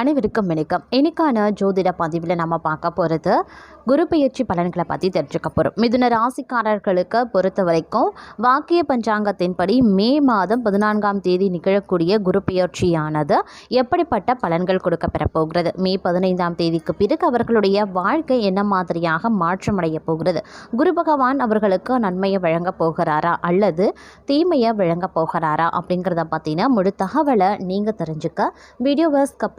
அனைவருக்கும் வணக்கம். இன்னைக்கான ஜோதிட பதிவில் நம்ம பார்க்க போகிறது குரு பயிற்சி பலன்களை பற்றி தெரிஞ்சுக்க போகிறோம் மிதுன ராசிக்காரர்களுக்கு பொறுத்த வரைக்கும் வாக்கிய பஞ்சாங்கத்தின்படி மே மாதம் பதினான்காம் தேதி நிகழக்கூடிய குரு பயிற்சியானது எப்படிப்பட்ட பலன்கள் கொடுக்க பெறப்போகிறது மே பதினைந்தாம் தேதிக்கு பிறகு அவர்களுடைய வாழ்க்கை என்ன மாதிரியாக மாற்றமடைய போகிறது? குரு பகவான் அவர்களுக்கு நன்மையை வழங்கப் போகிறாரா? அல்லது தீமையை வழங்கப் போகிறாரா? அப்படிங்கிறத பற்றின முழு தகவலை நீங்கள் தெரிஞ்சுக்க வீடியோவை ஸ்கப்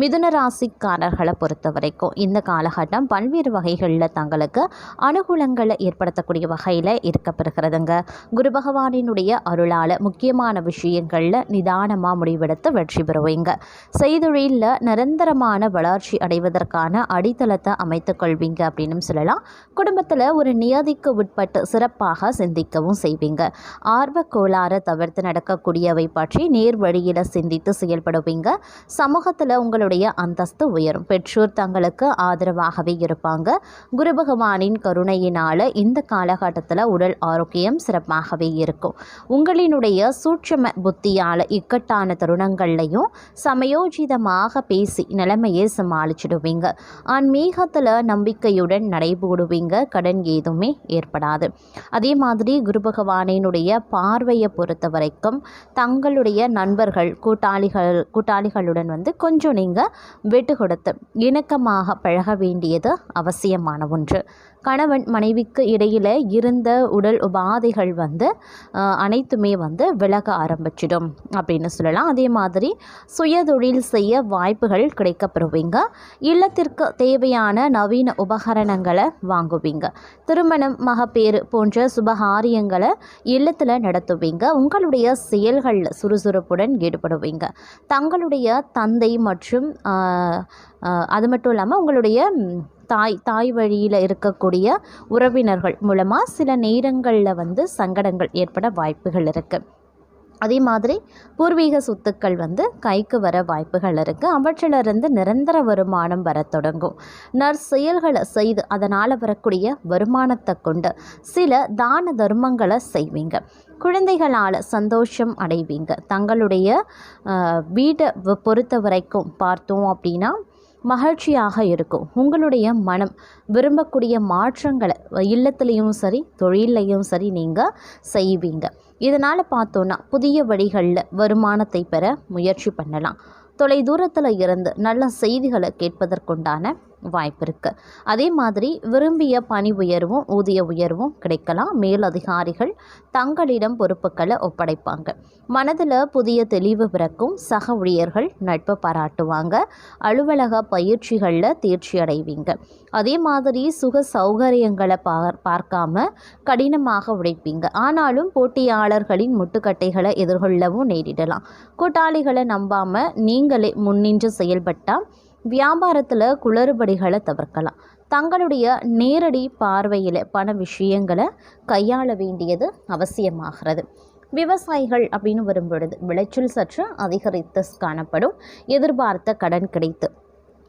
மிதுன ராசிக்காரர்களை பொறுத்த வரைக்கும் இந்த காலகட்டம் பல்வேறு வகைகளில் தங்களுக்கு அனுகூலங்களை ஏற்படுத்தக்கூடிய வகையில் இருக்கப்பெறுகிறதுங்க. குரு பகவானினுடைய அருளால் முக்கியமான விஷயங்களில் நிதானமாக முடிவெடுத்து வெற்றி பெறுவீங்க. செய்தொழிலில் நிரந்தரமான வளர்ச்சி அடைவதற்கான அடித்தளத்தை அமைத்துக் கொள்வீங்க அப்படின்னு சொல்லலாம். குடும்பத்தில் ஒரு நியதிக்கு உட்பட்டு சிறப்பாக சிந்திக்கவும் செய்வீங்க. ஆர்வ கோளாறு தவிர்த்து நடக்கக்கூடியவை பற்றி நேர் வழியில் சிந்தித்து செயல்படுவீங்க. சமூகத்தில் உங்களுடைய அந்தஸ்து உயரும். பெற்றோர் தங்களுக்கு ஆதரவாகவே இருப்பாங்க. குரு பகவானின் கருணையினால் இந்த காலகட்டத்தில் உடல் ஆரோக்கியம் சிறப்பாகவே இருக்கும். உங்களினுடைய சூட்சம புத்தியால் இக்கட்டான தருணங்கள்லையும் சமயோஜிதமாக பேசி நிலைமையை சமாளிச்சிடுவீங்க. ஆன்மீகத்தில் நம்பிக்கையுடன் நடைபோடுவீங்க. கடன் எதுவுமே ஏற்படாது. அதே மாதிரி குரு பகவானினுடைய பார்வையை பொறுத்த வரைக்கும் தங்களுடைய நண்பர்கள் கூட்டாளிகள் கூட்டாளிகளுடன் வந்து கொஞ்சம் நீங்கள் விட்டு கொடுத்து இணக்கமாக பழக வேண்டியது அவசியமான ஒன்று. கணவன் மனைவிக்கு இடையில் இருந்த உடல் உபாதைகள் வந்து அனைத்துமே வந்து விலக ஆரம்பிச்சிடும் அப்படின்னு சொல்லலாம். அதே மாதிரி சுயதொழில் செய்ய வாய்ப்புகள் கிடைக்கப்பெறுவீங்க. இல்லத்திற்கு தேவையான நவீன உபகரணங்களை வாங்குவீங்க. திருமணம் மகப்பேறு போன்ற சுபகாரியங்களை இல்லத்தில் நடத்துவீங்க. உங்களுடைய செயல்களில் சுறுசுறுப்புடன் ஈடுபடுவீங்க. தங்களுடைய தந்தை மற்றும் அது மட்டும் இல்லாமல் உங்களுடைய தாய் தாய் வழியில் இருக்கக்கூடிய உறவினர்கள் மூலமாக சில நேரங்களில் வந்து சங்கடங்கள் ஏற்பட வாய்ப்புகள் இருக்குது அதே மாதிரி பூர்வீக சொத்துக்கள் வந்து கைக்கு வர வாய்ப்புகள் இருக்குது அவற்றிலிருந்து நிரந்தர வருமானம் வரத் தொடங்கும். நற்செயல்களை செய்து அதனால் வரக்கூடிய வருமானத்தை கொண்டு சில தான தர்மங்களை செய்வீங்க. குழந்தைகளால் சந்தோஷம் அடைவீங்க. தங்களுடைய வீட்டை வ- பொறுத்த வரைக்கும் பார்த்தோம் அப்படின்னா மகிழ்ச்சியாக இருக்கும். உங்களுடைய மனம் விரும்பக்கூடிய மாற்றங்களை இல்லத்துலேயும் சரி தொழிலையும் சரி நீங்கள் செய்வீங்க. இதனால் பார்த்தோன்னா புதிய வழிகளில் வருமானத்தை பெற முயற்சி பண்ணலாம். தொலை தூரத்தில் இருந்து நல்ல செய்திகளை கேட்பதற்குண்டான வாய்ப்பு இருக்குது அதே மாதிரி விரும்பிய பணி உயர்வும் ஊதிய உயர்வும் கிடைக்கலாம். மேலதிகாரிகள் தங்களிடம் பொறுப்புகளை ஒப்படைப்பாங்க. மனதில் புதிய தெளிவு பிறக்கும். சக ஊழியர்கள் நட்பு பாராட்டுவாங்க. அலுவலக பயிற்சிகளில் தேர்ச்சி அடைவீங்க. அதே மாதிரி சுக சௌகரியங்களை பார் பார்க்காம கடினமாக உழைப்பீங்க. ஆனாலும் போட்டியாளர்களின் முட்டுக்கட்டைகளை எதிர்கொள்ளவும் நேரிடலாம். கூட்டாளிகளை நம்பாமல் நீங்களே முன்னின்று செயல்பட்டால் வியாபாரத்தில் குளறுபடிகளை தவிர்க்கலாம். தங்களுடைய நேரடி பார்வையில் பண விஷயங்களை கையாள வேண்டியது அவசியமாகிறது. விவசாயிகள் அப்படின்னு வரும்பொழுது விளைச்சல் சற்று அதிகரித்து காணப்படும். எதிர்பார்த்த கடன் கிடைத்து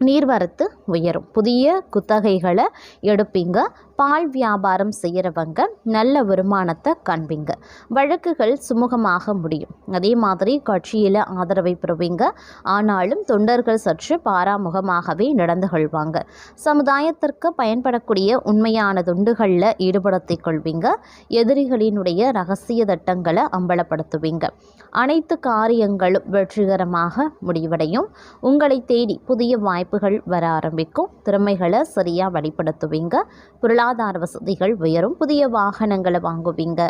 நீர்வரத்து உயரும். புதிய குத்தகைகளை எடுப்பீங்க. பால் வியாபாரம் செய்கிறவங்க நல்ல வருமானத்தை காண்பீங்க. வழக்குகள் சுமூகமாக முடியும். அதே மாதிரி கட்சியில் ஆதரவை பெறுவீங்க. ஆனாலும் தொண்டர்கள் சற்று பாராமுகமாகவே நடந்து கொள்வாங்க. சமுதாயத்திற்கு பயன்படக்கூடிய உண்மையான தொண்டுகளில் ஈடுபடுத்திக் கொள்வீங்க. எதிரிகளினுடைய ரகசிய திட்டங்களை அம்பலப்படுத்துவீங்க. அனைத்து காரியங்களும் வெற்றிகரமாக முடிவடையும். உங்களை தேடி புதிய வாய்ப்புகள் வர ஆரம்பிக்கும். திறமைகளை சரியாக வெளிப்படுத்துவீங்க. பொருளாதார வசதிகள் உயரும். புதிய வாகனங்களை வாங்குவீங்க.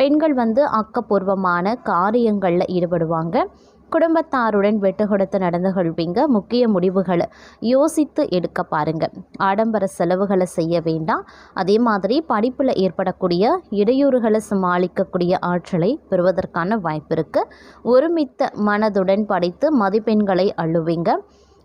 பெண்கள் வந்து ஆக்கப்பூர்வமான காரியங்களில் ஈடுபடுவாங்க. குடும்பத்தாருடன் வெட்டு கொடுத்து நடந்து கொள்வீங்க. முக்கிய முடிவுகளை யோசித்து எடுக்க பாருங்க. ஆடம்பர செலவுகளை செய்ய வேண்டாம். அதே மாதிரி படிப்பில் ஏற்படக்கூடிய இடையூறுகளை சமாளிக்கக்கூடிய ஆற்றலை பெறுவதற்கான வாய்ப்பு இருக்குது ஒருமித்த மனதுடன் படித்து மதிப்பெண்களை அள்ளுவீங்க.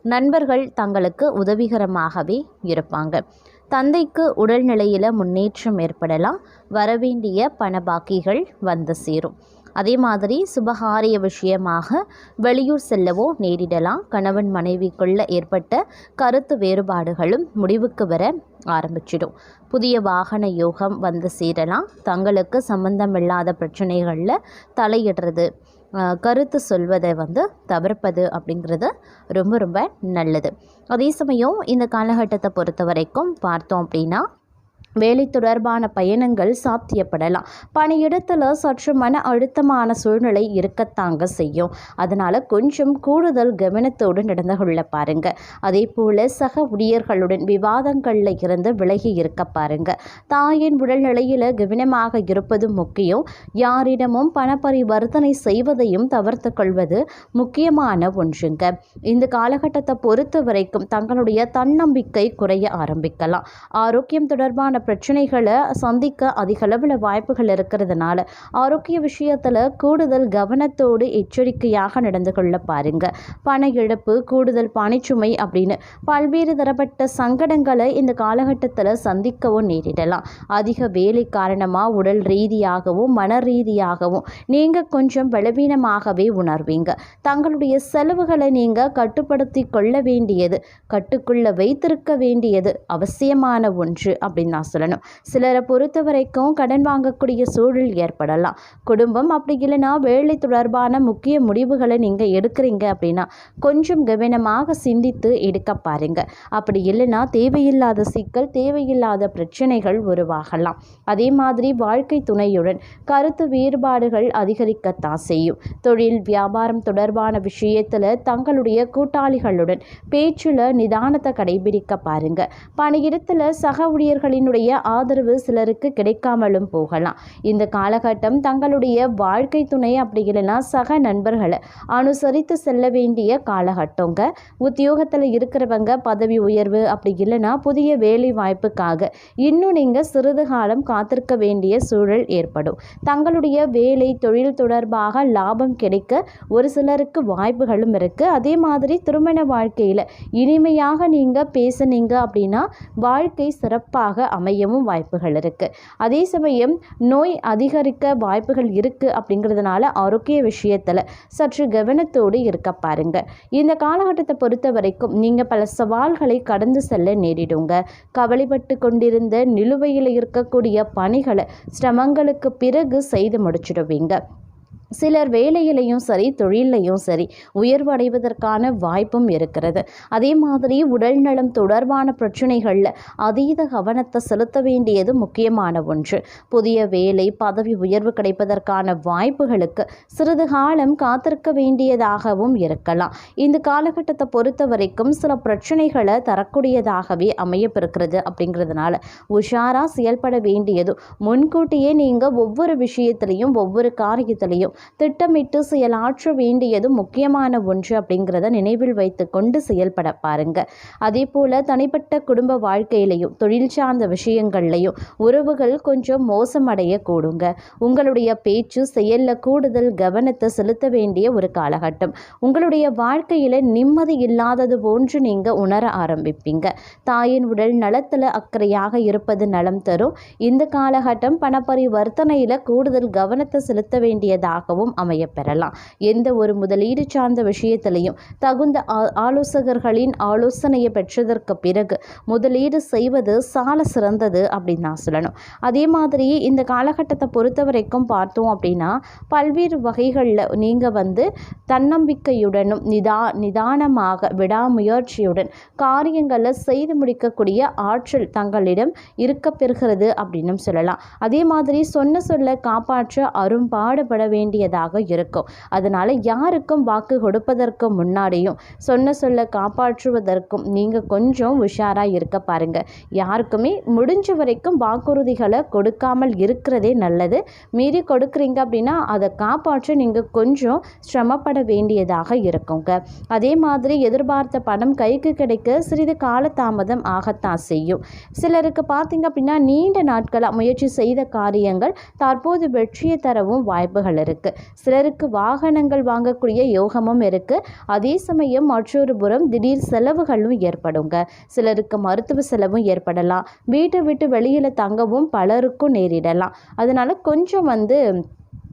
நண்பர்கள் தங்களுக்கு உதவிகரமாகவே இருப்பாங்க. தந்தைக்கு உடல்நிலையில் முன்னேற்றம் ஏற்படலாம். வரவேண்டிய பண பாக்கிகள் வந்து சேரும். அதே மாதிரி சுபகாரிய விஷயமாக வெளியூர் செல்லவோ நேரிடலாம். கணவன் மனைவிக்குள்ள ஏற்பட்ட கருத்து வேறுபாடுகளும் முடிவுக்கு வர ஆரம்பிச்சிடும். புதிய வாகன யோகம் வந்து சேரலாம். தங்களுக்கு சம்பந்தமில்லாத பிரச்சனைகளில் தலையிடுறது கருத்து சொல்வதை வந்து தவிர்ப்பது அப்படிங்கிறது ரொம்ப ரொம்ப நல்லது. அதே சமயம் இந்த காலகட்டத்தை பொறுத்த வரைக்கும் பார்த்தோம் அப்படின்னா வேலை தொடர்பான பயணங்கள் சாத்தியப்படலாம். பணியிடத்தில் சற்று மன அழுத்தமான சூழ்நிலை இருக்கத்தாங்க செய்யும். அதனால் கொஞ்சம் கூடுதல் கவனத்தோடு நடந்து கொள்ள பாருங்க. அதே போல் சக ஊழியர்களுடன் விவாதங்களில் இருந்து விலகி இருக்க பாருங்க. தாயின் உடல்நிலையில் கவனமாக இருப்பது முக்கியம். யாரிடமும் பண பரிவர்த்தனை செய்வதையும் தவிர்த்து கொள்வது முக்கியமான ஒன்றுங்க. இந்த காலகட்டத்தை பொறுத்த வரைக்கும் தங்களுடைய தன்னம்பிக்கை குறைய ஆரம்பிக்கலாம். ஆரோக்கியம் தொடர்பான பிரச்சனைகளை சந்திக்க அதிகளவில் வாய்ப்புகள் இருக்கிறதுனால ஆரோக்கிய விஷயத்தில் கூடுதல் கவனத்தோடு எச்சரிக்கையாக நடந்து கொள்ள பாருங்க. பண இழப்பு கூடுதல் பணிச்சுமை அப்படின்னு பல்வேறு தரப்பட்ட சங்கடங்களை இந்த காலகட்டத்தில் சந்திக்கவும் நேரிடலாம். அதிக வேலை காரணமாக உடல் ரீதியாகவும் மன ரீதியாகவும் நீங்கள் கொஞ்சம் பலவீனமாகவே உணர்வீங்க. தங்களுடைய செலவுகளை நீங்கள் கட்டுப்படுத்தி கொள்ள வேண்டியது கட்டுக்குள்ள வைத்திருக்க வேண்டியது அவசியமான ஒன்று அப்படின்னு நான் சொல்லணும். சிலரை பொறுத்த வரைக்கும் கடன் வாங்கக்கூடிய சூழல் ஏற்படலாம். குடும்பம் அப்படி இல்லைன்னா வேலை தொடர்பான முக்கிய முடிவுகளை நீங்கள் எடுக்கிறீங்க அப்படின்னா கொஞ்சம் கவனமாக சிந்தித்து எடுக்க பாருங்க. அப்படி இல்லைன்னா தேவையில்லாத சிக்கல் தேவையில்லாத பிரச்சனைகள் உருவாகலாம். அதே மாதிரி வாழ்க்கை துணையுடன் கருத்து வேறுபாடுகள் அதிகரிக்கத்தான் செய்யும். தொழில் வியாபாரம் தொடர்பான விஷயத்தில் தங்களுடைய கூட்டாளிகளுடன் பேச்சில் நிதானத்தை கடைபிடிக்க பாருங்க. பணியிடத்தில் சக ஊழியர்களினுடைய ஆதரவு சிலருக்கு கிடைக்காமலும் போகலாம். இந்த காலகட்டம் தங்களுடைய வாழ்க்கை துணை அப்படி இல்லைன்னா சக நண்பர்களை அனுசரித்து செல்ல வேண்டிய காலகட்டங்க. உத்தியோகத்தில் இருக்கிறவங்க பதவி உயர்வு அப்படி இல்லைன்னா புதிய வேலை வாய்ப்புக்காக இன்னும் நீங்கள் சிறிது காலம் காத்திருக்க வேண்டிய சூழல் ஏற்படும். தங்களுடைய வேலை தொழில் தொடர்பாக லாபம் கிடைக்க ஒரு சிலருக்கு வாய்ப்புகளும் இருக்குது அதே மாதிரி திருமண வாழ்க்கையில் இனிமையாக நீங்கள் பேசுனீங்க அப்படின்னா வாழ்க்கை சிறப்பாக அமையவும் வாய்ப்புகள் இருக்குது அதே சமயம் நோய் அதிகரிக்க வாய்ப்புகள் இருக்குது அப்படிங்கிறதுனால ஆரோக்கிய விஷயத்தில் சற்று கவனத்தோடு இருக்க பாருங்க. இந்த காலகட்டத்தை பொறுத்த வரைக்கும் நீங்கள் பல சவால்களை கடந்து செல்ல நேரிடுங்க. கவலைப்பட்டு கொண்டிருந்த நிலுவையில் இருக்கக்கூடிய பணிகளை சிரமங்களுக்கு பிறகு செய்து முடிச்சிடுவீங்க. சிலர் வேலையிலையும் சரி தொழிலையும் சரி உயர்வு அடைவதற்கான வாய்ப்பும் இருக்கிறது. அதே மாதிரி உடல்நலம் தொடர்பான பிரச்சனைகளில் அதீத கவனத்தை செலுத்த வேண்டியது முக்கியமான ஒன்று. புதிய வேலை பதவி உயர்வு கிடைப்பதற்கான வாய்ப்புகளுக்கு சிறிது காலம் காத்திருக்க வேண்டியதாகவும் இருக்கலாம். இந்த காலகட்டத்தை பொறுத்த வரைக்கும் சில பிரச்சனைகளை தரக்கூடியதாகவே அமையப்பிருக்கிறது அப்படிங்கிறதுனால உஷாராக செயல்பட வேண்டியது. முன்கூட்டியே நீங்கள் ஒவ்வொரு விஷயத்திலையும் ஒவ்வொரு காரியத்திலையும் திட்டமிட்டு செயலாற்ற வேண்டியது முக்கியமான ஒன்று அப்படிங்கிறத நினைவில் வைத்து கொண்டு செயல்பட பாருங்க. அதே போல தனிப்பட்ட குடும்ப வாழ்க்கையிலையும் தொழில் சார்ந்த விஷயங்கள்லையும் உறவுகள் கொஞ்சம் மோசமடைய கூடுங்க. உங்களுடைய பேச்சு செயலில் கூடுதல் கவனத்தை செலுத்த வேண்டிய ஒரு காலகட்டம். உங்களுடைய வாழ்க்கையில் நிம்மதி இல்லாதது போன்று நீங்கள் உணர ஆரம்பிப்பீங்க. தாயின் உடல் நலத்தில் அக்கறையாக இருப்பது நலம் தரும். இந்த காலகட்டம் பணப்பரிவர்த்தனையில் கூடுதல் கவனத்தை செலுத்த வேண்டியதாக வேண்டியதாகவும் அமையப்பெறலாம். எந்த ஒரு முதலீடு சார்ந்த விஷயத்திலையும் தகுந்த ஆலோசகர்களின் ஆலோசனையை பெற்றதற்கு பிறகு முதலீடு செய்வது சால சிறந்தது அப்படின்னு நான் சொல்லணும். அதே மாதிரி இந்த காலகட்டத்தை பொறுத்த வரைக்கும் பார்த்தோம் அப்படின்னா பல்வேறு வகைகளில் நீங்கள் வந்து தன்னம்பிக்கையுடனும் நிதா நிதானமாக விடாமுயற்சியுடன் காரியங்களை செய்து முடிக்கக்கூடிய ஆற்றல் தங்களிடம் இருக்க பெறுகிறது அப்படின்னும் சொல்லலாம். அதே மாதிரி சொன்ன சொல்ல காப்பாற்ற அரும்பாடுபட வேண்டிய வேண்டியதாக இருக்கும். அதனால் யாருக்கும் வாக்கு கொடுப்பதற்கு முன்னாடியும் சொன்ன சொல்ல காப்பாற்றுவதற்கும் நீங்கள் கொஞ்சம் உஷாராக இருக்க பாருங்க. யாருக்குமே முடிஞ்ச வரைக்கும் வாக்குறுதிகளை கொடுக்காமல் இருக்கிறதே நல்லது. மீறி கொடுக்குறீங்க அப்படின்னா அதை காப்பாற்ற நீங்கள் கொஞ்சம் சிரமப்பட வேண்டியதாக இருக்குங்க. அதே மாதிரி எதிர்பார்த்த பணம் கைக்கு கிடைக்க சிறிது காலதாமதம் ஆகத்தான் செய்யும். சிலருக்கு பார்த்தீங்க அப்படின்னா நீண்ட நாட்களாக முயற்சி செய்த காரியங்கள் தற்போது வெற்றியை தரவும் வாய்ப்புகள் இருக்குது சிலருக்கு வாகனங்கள் வாங்கக்கூடிய யோகமும் இருக்குது அதே சமயம் மற்றொரு புறம் திடீர் செலவுகளும் ஏற்படுங்க. சிலருக்கு மருத்துவ செலவும் ஏற்படலாம். வீட்டை விட்டு வெளியில் தங்கவும் பலருக்கும் நேரிடலாம். அதனால் கொஞ்சம் வந்து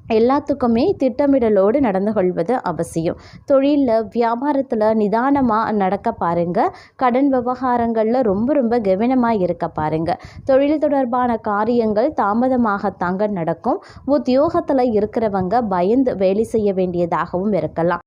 எல்லாத்துக்குமே திட்டமிடலோடு நடந்து கொள்வது அவசியம். தொழிலில் வியாபாரத்தில் நிதானமாக நடக்க பாருங்கள் கடன் விவகாரங்களில் ரொம்ப ரொம்ப கவனமாக இருக்க பாருங்கள் தொழில் தொடர்பான காரியங்கள் தாமதமாகத்தாங்க நடக்கும். உத்தியோகத்தில் இருக்கிறவங்க பயந்து வேலை செய்ய வேண்டியதாகவும் இருக்கலாம்.